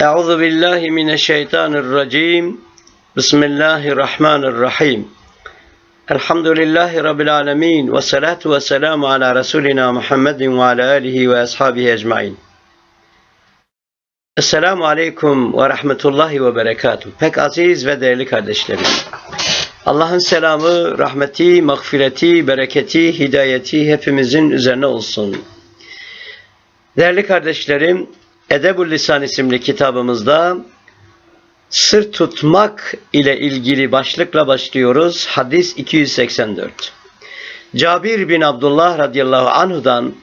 Euzu billahi mineşşeytanirracim. Bismillahirrahmanirrahim. Elhamdülillahi rabbil alamin ve salatu ve selamu ala resulina Muhammedin ve ala alihi ve ashabihi ecmaîn. Esselamu aleyküm ve rahmetullahi ve berekatuh. Pek aziz ve değerli kardeşlerim. Allah'ın selamı, rahmeti, mağfireti, bereketi, hidayeti hepimizin üzerine olsun. Değerli kardeşlerim, Edebul Lisan isimli kitabımızda sır tutmak ile ilgili başlıkla başlıyoruz. Hadis 284. Cabir bin Abdullah radıyallahu anhudan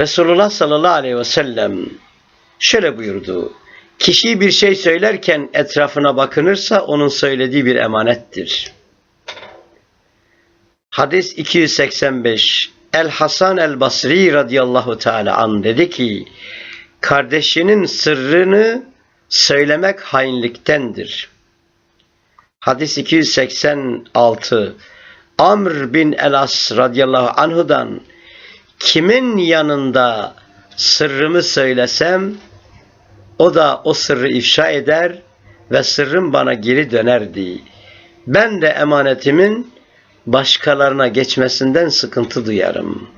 Resulullah sallallahu aleyhi ve sellem şöyle buyurdu. Kişi bir şey söylerken etrafına bakınırsa onun söylediği bir emanettir. Hadis 285 El Hasan el Basri radıyallahu teala an dedi ki kardeşinin sırrını söylemek hainliktendir. Hadis 286 Amr bin Elas radıyallahu anhudan kimin yanında sırrımı söylesem o da o sırrı ifşa eder ve sırrım bana geri dönerdi. Ben de emanetimin başkalarına geçmesinden sıkıntı duyarım.